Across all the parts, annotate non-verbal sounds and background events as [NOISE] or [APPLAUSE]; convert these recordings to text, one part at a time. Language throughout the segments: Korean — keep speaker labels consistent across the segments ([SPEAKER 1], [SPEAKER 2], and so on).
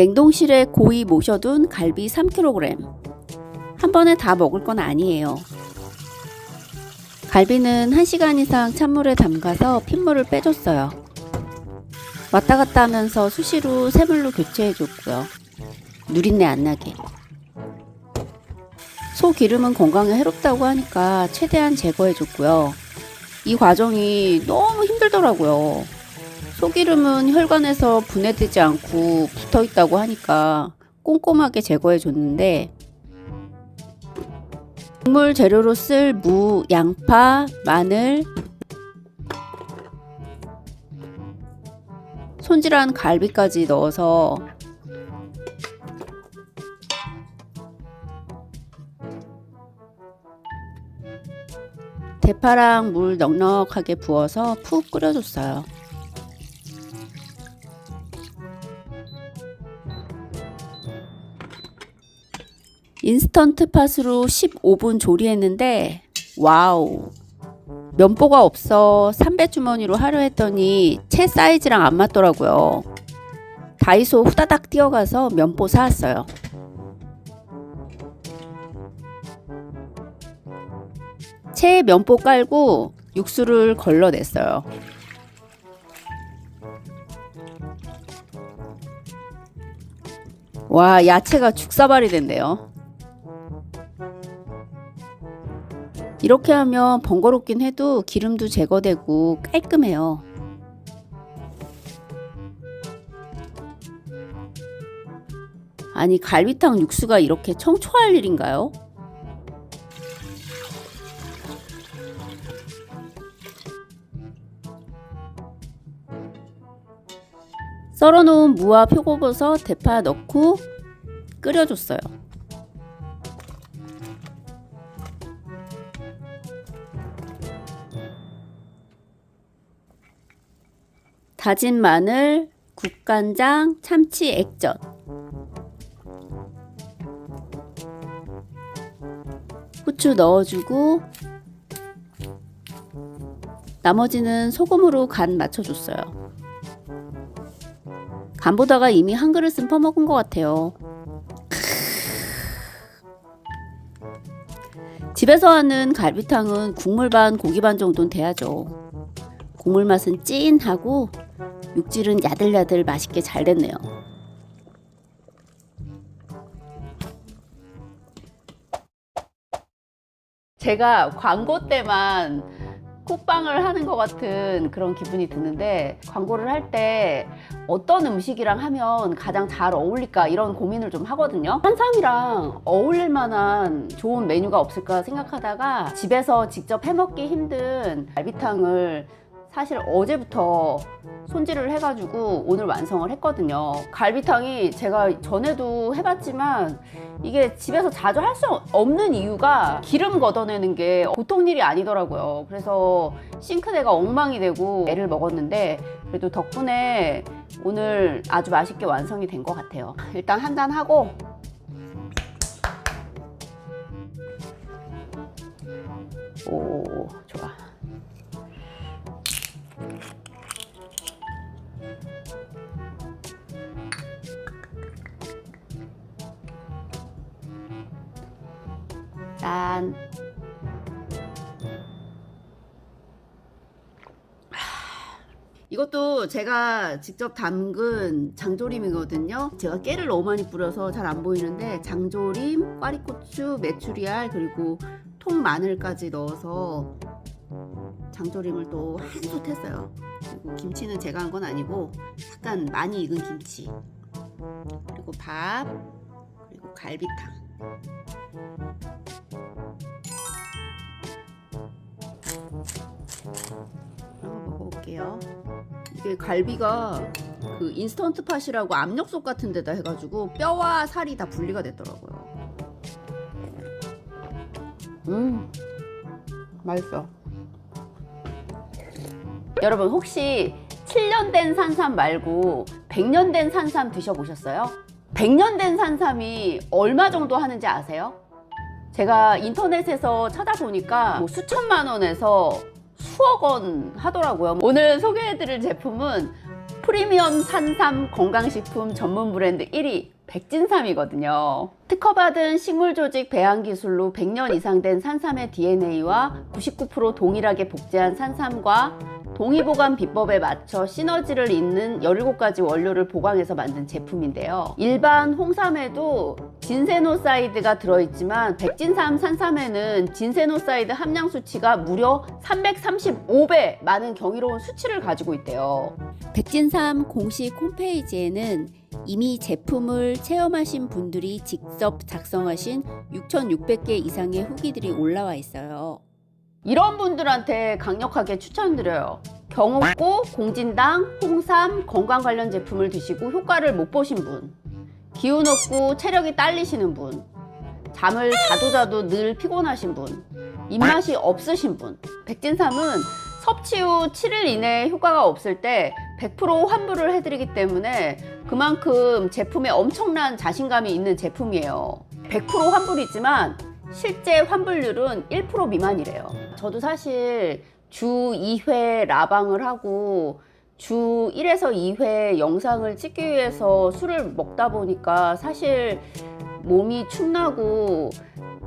[SPEAKER 1] 냉동실에 고이 모셔둔 갈비 3kg. 한 번에 다 먹을 건 아니에요. 갈비는 1시간 이상 찬물에 담가서 핏물을 빼줬어요. 왔다 갔다 하면서 수시로 새물로 교체해줬고요. 누린내 안 나게. 소 기름은 건강에 해롭다고 하니까 최대한 제거해줬고요. 이 과정이 너무 힘들더라고요. 소기름은 혈관에서 분해되지 않고 붙어 있다고 하니까 꼼꼼하게 제거해 줬는데 국물 재료로 쓸 무, 양파, 마늘, 손질한 갈비까지 넣어서 대파랑 물 넉넉하게 부어서 푹 끓여줬어요. 인스턴트 팟으로 15분 조리했는데 와우 면보가 없어 삼배 주머니로 하려 했더니 채 사이즈랑 안 맞더라고요. 다이소 후다닥 뛰어가서 면보 사왔어요. 채 면보 깔고 육수를 걸러냈어요. 와 야채가 죽사발이 됐네요. 이렇게 하면 번거롭긴 해도 기름도 제거되고 깔끔해요. 아니 갈비탕 육수가 이렇게 청초할 일인가요? 썰어놓은 무와 표고버섯, 대파 넣고 끓여줬어요. 다진 마늘, 국간장, 참치 액젓. 후추 넣어주고 나머지는 소금으로 간 맞춰줬어요. 간보다가 이미 한 그릇은 퍼먹은 것 같아요. 집에서 하는 갈비탕은 국물 반 고기 반 정도는 돼야죠. 국물 맛은 찐하고 육질은 야들야들 맛있게 잘 됐네요. 제가 광고 때만 쿡방을 하는 것 같은 그런 기분이 드는데 광고를 할 때 어떤 음식이랑 하면 가장 잘 어울릴까 이런 고민을 좀 하거든요. 한삼이랑 어울릴 만한 좋은 메뉴가 없을까 생각하다가 집에서 직접 해먹기 힘든 갈비탕을 사실 어제부터 손질을 해가지고 오늘 완성을 했거든요. 갈비탕이 제가 전에도 해봤지만 이게 집에서 자주 할 수 없는 이유가 기름 걷어내는 게 보통 일이 아니더라고요. 그래서 싱크대가 엉망이 되고 애를 먹었는데 그래도 덕분에 오늘 아주 맛있게 완성이 된 것 같아요. 일단 한 잔 하고 오 좋아. 짠. 이것도 제가 직접 담근 장조림이거든요. 제가 깨를 너무 많이 뿌려서 잘 안 보이는데 장조림, 꽈리고추, 메추리알 그리고 통 마늘까지 넣어서 장조림을 또 한솥 했어요. 그리고 김치는 제가 한 건 아니고 약간 많이 익은 김치. 그리고 밥, 그리고 갈비탕. 한번 먹어볼게요. 이게 갈비가 그 인스턴트 팟이라고 압력솥 같은 데다 해가지고 뼈와 살이 다 분리가 됐더라고요. 음, 맛있어. 여러분 혹시 7년 된 산삼 말고 100년 된 산삼 드셔보셨어요? 100년 된 산삼이 얼마 정도 하는지 아세요? 제가 인터넷에서 찾아보니까 뭐 수천만 원에서 수억 원 하더라고요. 오늘 소개해드릴 제품은 프리미엄 산삼 건강식품 전문 브랜드 1위 백진삼이거든요. 특허받은 식물 조직 배양 기술로 100년 이상 된 산삼의 DNA와 99% 동일하게 복제한 산삼과 동의 보관 비법에 맞춰 시너지를 잇는 17가지 원료를 보강해서 만든 제품인데요. 일반 홍삼에도 진세노사이드가 들어있지만 백진삼 산삼에는 진세노사이드 함량 수치가 무려 335배 많은 경이로운 수치를 가지고 있대요.
[SPEAKER 2] 백진삼 공식 홈페이지에는 이미 제품을 체험하신 분들이 직접 작성하신 6,600개 이상의 후기들이 올라와 있어요.
[SPEAKER 1] 이런 분들한테 강력하게 추천드려요. 경옥고, 공진당, 홍삼, 건강 관련 제품을 드시고 효과를 못 보신 분, 기운 없고 체력이 딸리시는 분, 잠을 자도 자도 늘 피곤하신 분, 입맛이 없으신 분. 백진삼은 섭취 후 7일 이내에 효과가 없을 때 100% 환불을 해드리기 때문에 그만큼 제품에 엄청난 자신감이 있는 제품이에요. 100% 환불이지만 실제 환불률은 1% 미만이래요. 저도 사실 주 2회 라방을 하고 주 1에서 2회 영상을 찍기 위해서 술을 먹다 보니까 사실 몸이 축나고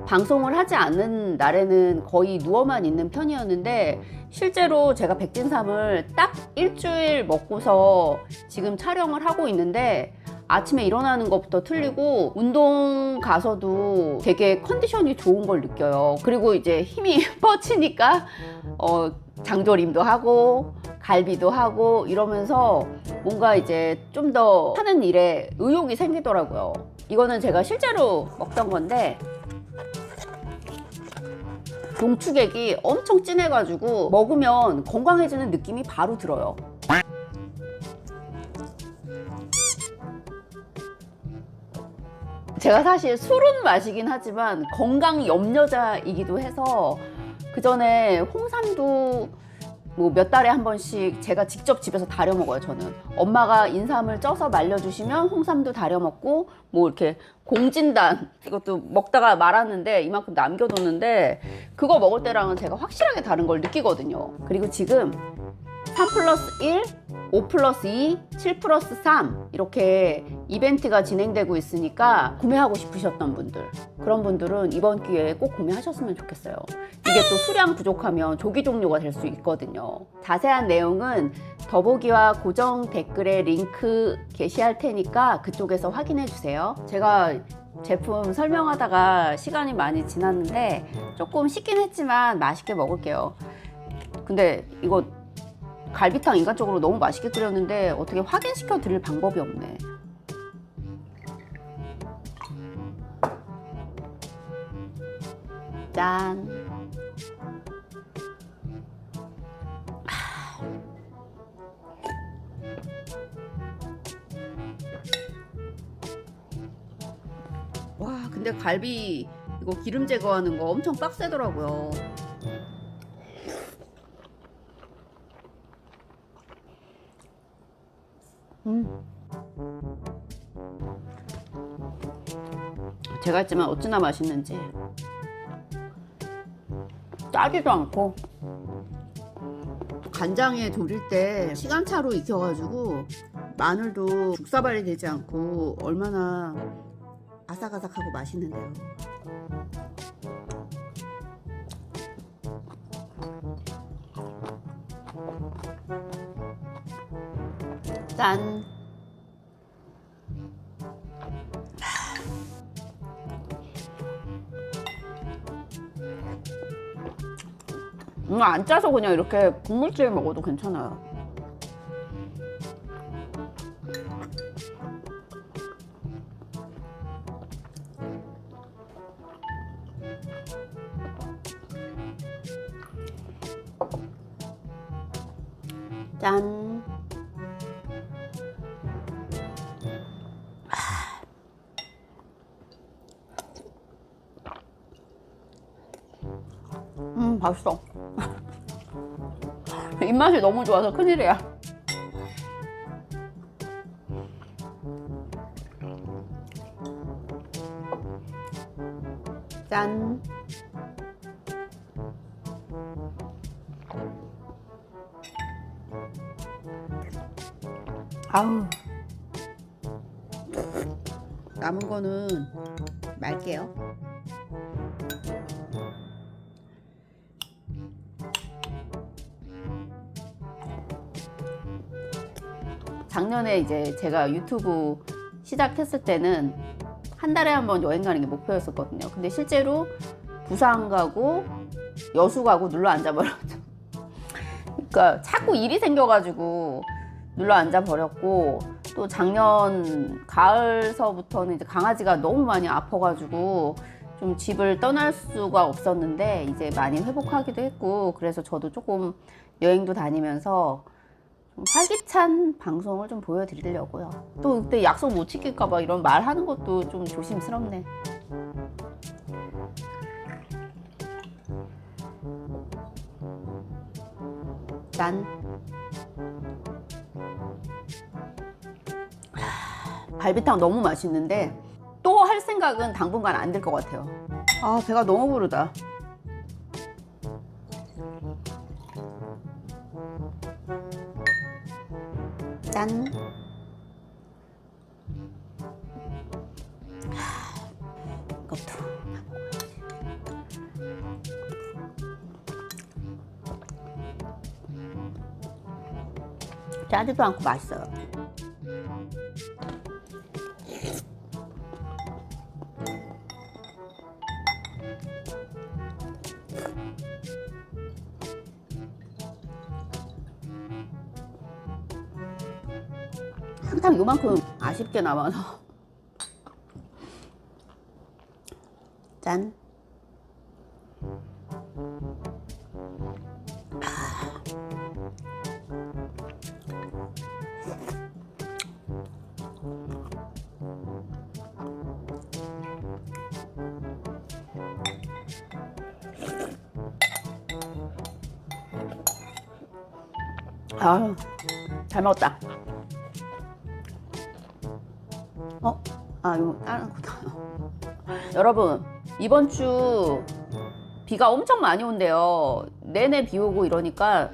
[SPEAKER 1] 방송을 하지 않는 날에는 거의 누워만 있는 편이었는데 실제로 제가 백진삼을 딱 일주일 먹고서 지금 촬영을 하고 있는데 아침에 일어나는 것부터 틀리고 운동 가서도 되게 컨디션이 좋은 걸 느껴요. 그리고 이제 힘이 [LAUGHS] 뻗치니까 어, 장조림도 하고 갈비도 하고 이러면서 뭔가 이제 좀 더 하는 일에 의욕이 생기더라고요. 이거는 제가 실제로 먹던 건데 동축액이 엄청 진해가지고 먹으면 건강해지는 느낌이 바로 들어요. 제가 사실 술은 마시긴 하지만 건강 염려자이기도 해서 그 전에 홍삼도 뭐 몇 달에 한 번씩 제가 직접 집에서 다려 먹어요 저는. 엄마가 인삼을 쪄서 말려주시면 홍삼도 다려 먹고 뭐 이렇게 공진단 이것도 먹다가 말았는데 이만큼 남겨뒀는데 그거 먹을 때랑은 제가 확실하게 다른 걸 느끼거든요. 그리고 지금 3 플러스 1, 5 플러스 2, 7 플러스 3 이렇게 이벤트가 진행되고 있으니까 구매하고 싶으셨던 분들 그런 분들은 이번 기회에 꼭 구매하셨으면 좋겠어요. 이게 또 수량 부족하면 조기 종료가 될 수 있거든요. 자세한 내용은 더보기와 고정 댓글에 링크 게시할 테니까 그쪽에서 확인해 주세요. 제가 제품 설명하다가 시간이 많이 지났는데 조금 식긴 했지만 맛있게 먹을게요. 근데 이거 갈비탕 인간적으로 너무 맛있게 끓였는데 어떻게 확인시켜 드릴 방법이 없네. 짠. 와, 근데 갈비 이거 기름 제거하는 거 엄청 빡세더라고요. 음. 제가 했지만 어찌나 맛있는지 짜지도 않고 간장에 졸일 때 시간차로 익혀가지고 마늘도 죽사발이 되지 않고 얼마나 아삭아삭하고 맛있는데요. 짠. 음, 안 짜서 그냥 이렇게 국물찌개 먹어도 괜찮아요. 맛있어. 입맛이 너무 좋아서 큰일이야. 짠.
[SPEAKER 2] 아우. 남은 거는 말게요.
[SPEAKER 1] 작년에 이제 제가 유튜브 시작했을 때는 한 달에 한 번 여행 가는 게 목표였었거든요. 근데 실제로 부산 가고 여수 가고 눌러 앉아버렸죠. [LAUGHS] 그러니까 자꾸 일이 생겨가지고 눌러 앉아버렸고 또 작년 가을서부터는 이제 강아지가 너무 많이 아파가지고 좀 집을 떠날 수가 없었는데 이제 많이 회복하기도 했고 그래서 저도 조금 여행도 다니면서 좀 활기찬 방송을 좀 보여드리려고요. 또 그때 약속 못 지킬까봐 이런 말 하는 것도 좀 조심스럽네. 짠. 하, 갈비탕 너무 맛있는데 또 할 생각은 당분간 안 될 것 같아요. 아, 배가 너무 부르다. 짠. 하, 이것도. 짜지도 않고 맛있어요. 항상 요만큼 아쉽게 남아서. 짠. 아유 잘 먹었다 아 이거 다른 거다. 여러분 이번 주 비가 엄청 많이 온대요. 내내 비 오고 이러니까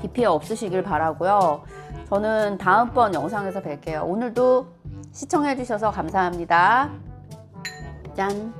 [SPEAKER 1] 비 피해 없으시길 바라고요. 저는 다음번 영상에서 뵐게요. 오늘도 시청해 주셔서 감사합니다. 짠